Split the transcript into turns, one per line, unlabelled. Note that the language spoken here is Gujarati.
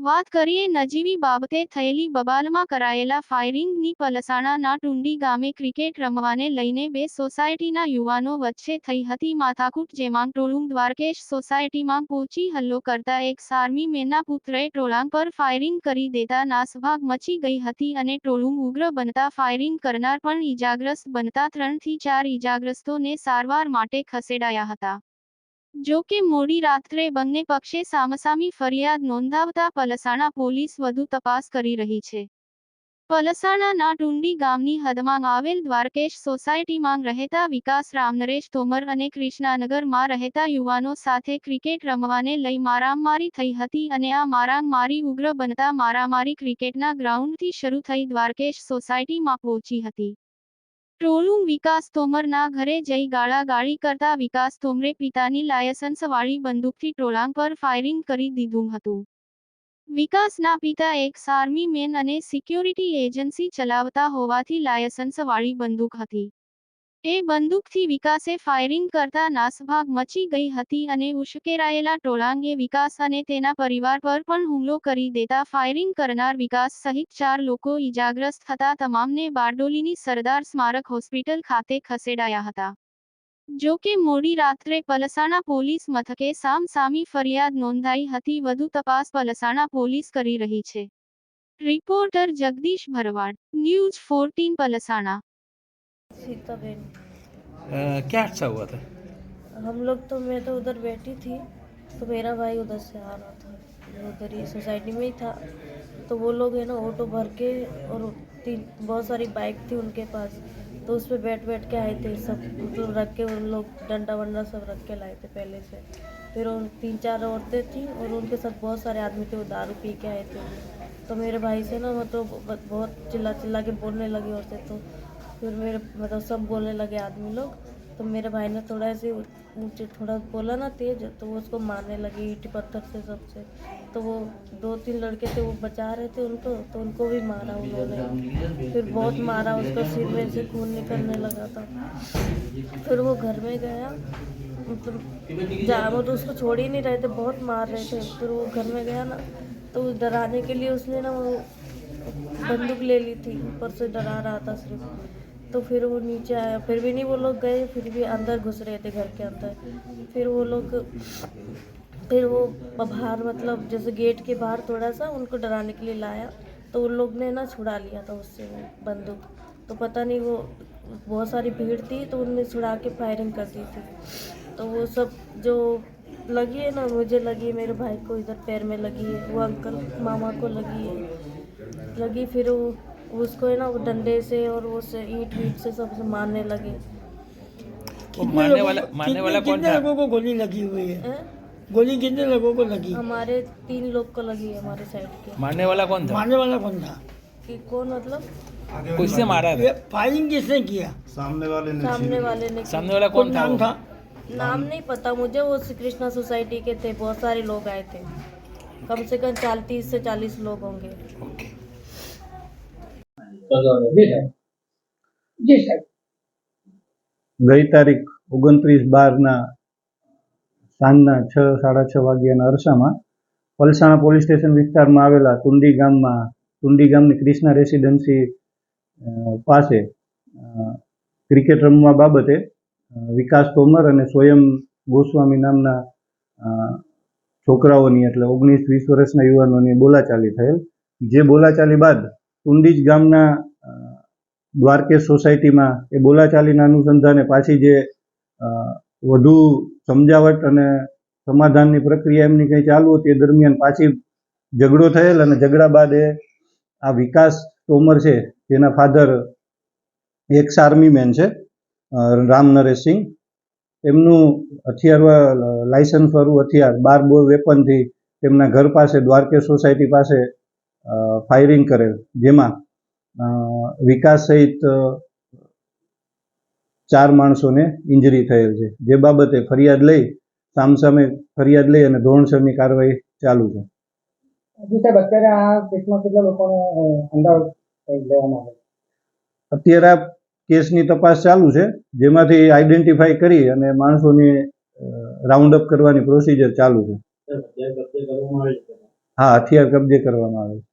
વાત કરીએ નજીવી બાબતે થયેલી બબાલમાં કરાયેલા ફાયરિંગની પલસાણાના ટુંડી ગામે ક્રિકેટ રમવાને લઈને બે સોસાયટીના યુવાનો વચ્ચે થઈ હતી માથાકૂટ, જેમાં ટોળું દ્વારકેશ સોસાયટીમાં પહોંચી હલ્લો કરતા એક સાર્મી મેનના પુત્રએ ટોળાંગ પર ફાયરિંગ કરી દેતા નાસભાગ મચી ગઈ હતી અને ટોળું ઉગ્ર બનતા ફાયરિંગ કરનાર પણ ઈજાગ્રસ્ત બનતા ત્રણથી ચાર ઇજાગ્રસ્તોને સારવાર માટે ખસેડાયા હતા. જો કે મોડી રાત્રે બંને પક્ષે સામસામી ફરિયાદ નોંધાવતા પલસાણા પોલીસ વધુ તપાસ કરી રહી છે. પલસાણાના ટુંડી ગામની હદમાં આવેલ દ્વારકેશ સોસાયટીમાં રહેતા વિકાસ રામનરેશ તોમર અને કૃષ્ણાનગરમાં રહેતા યુવાનો સાથે ક્રિકેટ રમવાને લઈ મારામારી થઈ હતી અને આ મારામારી ઉગ્ર બનતા મારામારી ક્રિકેટના ગ્રાઉન્ડથી શરૂ થઈ દ્વારકેશ સોસાયટીમાં પહોંચી હતી. ટોળું વિકાસ તોમરના ઘરે જઈ ગાળાગાળી કરતા વિકાસ તોમરે પિતાની લાયસન્સવાળી બંદૂકથી ટ્રોલાંગ પર ફાયરિંગ કરી દીધું હતું. વિકાસના પિતા એક આર્મી મેન અને સિક્યોરિટી એજન્સી ચલાવતા હોવાથી લાયસન્સવાળી બંદૂક હતી. એ બંદૂકથી વિકાસે ફાયરિંગ કરતા નાસભાગ મચી ગઈ હતી અને ઉશ્કેરાયેલા ટોળાંગે વિકાસ અને તેના પરિવાર પર પણ હુમલો કરી દેતા ફાયરિંગ કરનાર વિકાસ સહિત ચાર લોકો ઈજાગ્રસ્ત થતા તમામને બારડોલીની સરદાર સ્મારક હોસ્પિટલ ખાતે ખસેડાયા હતા. જો કે મોડી રાત્રે પલસાણા પોલીસ મથકે સામસામી ફરિયાદ નોંધાઈ હતી, વધુ તપાસ પલસાણા પોલીસ કરી રહી છે. Reporter Jagdish Bharwad, news fourteen Palsana.
Sitaben.
अ, क्या अच्छा हुआ था?
हम लोग तो मैं तो उधर बैठी थी तो मेरा भाई उधर से आ रहा था। उधर ही सोसाइटी में ही था तो वो लोग है ना ऑटो भर के और तीन बहुत सारी बाइक थी उनके पास तो उस पर बैठ बैठ के आए थे सब मतलब रख के उन लोग डंडा वंडा सब रख के लाए थे पहले से। फिर उन तीन चार औरतें थी और उनके साथ बहुत सारे आदमी थे वो दारू पी के आए थे। तो मेरे भाई से ना मतलब तो बहुत चिल्ला चिल्ला के बोलने लगी औरतें तो। फिर मेरे मतलब सब बोलने लगे आदमी लोग। तो मेरे भाई ने थोड़ा ऐसे ऊँचे, थोड़ा बोला ना तेज तो वो उसको मारने लगे ईट पत्थर से सबसे। तो वो दो तीन लड़के थे, वो बचा रहे थे उनको तो उनको भी मारा उन्होंने। फिर बहुत मारा उसका सिर में से, खून निकलने लगा था। फिर वो घर में गया। मतलब वो तो उसको छोड़ ही नहीं रहे थे, बहुत मार रहे थे। फिर वो घर में गया ना तो डराने के लिए उसने ना वो बंदूक ले ली थी, ऊपर से डरा रहा था सिर्फ़। तो फिर वो नीचे आया। फिर भी नहीं वो लोग गए, फिर भी अंदर घुस रहे थे घर के अंदर। फिर वो लोग, फिर वो बाहर मतलब जैसे गेट के बाहर थोड़ा सा उनको डराने के लिए लाया। तो उन लोग ने ना छुड़ा लिया था उससे बंदूक। तो पता नहीं वो, बहुत सारी भीड़ थी तो उनने छुड़ा के फायरिंग कर दी थी। तो वो सब जो लगी है ना, मुझे लगी है, मेरे भाई को इधर पैर में लगी है, वो अंकल मामा को लगी है। लगी फिर वो उसको है ना वो डंडे से और वो से ईंट वीट से सबसे मारने लगे।
वो मारने वाला मारने वाला कौन था?
लोगों को गोली लगी हुई है? गोली कितने लोगों को लगी?
हमारे तीन लोग को लगी है हमारे साइड के।
मारने वाला कौन था?
मारने वाला कौन था?
कि कौन मतलब?
किससे मारा था?
फायरिंग किसने किया?
सामने वाले ने
सामने वाले ने
सामने वाला
कौन
कौन था
नाम था?
नाम नहीं पता मुझे वो श्री कृष्णा सोसाइटी के थे बहुत सारे लोग आए थे। कम से कम चालीस से चालीस लोग होंगे।
ગઈ તારીખ ઓગણત્રીસ બારના સાંજના છ, સાડા છ વાગ્યાના અરસામાં પલસાણા પોલીસ સ્ટેશન વિસ્તારમાં આવેલા તુંડી ગામમાં, તુંડી ગામની ક્રિષ્ના રેસિડેન્સી પાસે ક્રિકેટ રમવા બાબતે વિકાસ તોમર અને સ્વયં ગોસ્વામી નામના છોકરાઓની એટલે ઓગણીસ વીસ વર્ષના યુવાનોની બોલાચાલી થયેલ. જે બોલાચાલી બાદ તુંડીજ ગામના દ્વારકેશ સોસાયટીમાં એ બોલાચાલીના અનુસંધાને પાછી જે વધુ સમજાવટ અને સમાધાનની પ્રક્રિયા એમની કંઈ ચાલુ હતી, એ દરમિયાન પાછી ઝઘડો થયેલ અને ઝઘડા બાદ એ આ વિકાસ તોમર છે તેના ફાધર એક્સ આર્મી મેન છે રામ નરેશસિંહ એમનું હથિયાર, લાયસન્સ વાળું હથિયાર, બાર બોર વેપનથી તેમના ઘર પાસે દ્વારકેશ સોસાયટી પાસે ફાયરિંગ કરેલ. જેમાં અ, વિકાસ સહિત ચાર માણસોને ઇન્જરી થયેલ છે. જે બાબતે ફરિયાદ લઈ સામસામે ફરિયાદ લઈ અને ધોરણસરની કાર્યવાહી ચાલુ છે. અત્યારે આ કેસની તપાસ ચાલુ છે જેમાંથી આઈડેન્ટિફાઈ કરી અને માણસોની રાઉન્ડ અપ કરવાની પ્રોસિજર ચાલુ છે. હા હથિયાર કબજે કરવામાં આવે છે.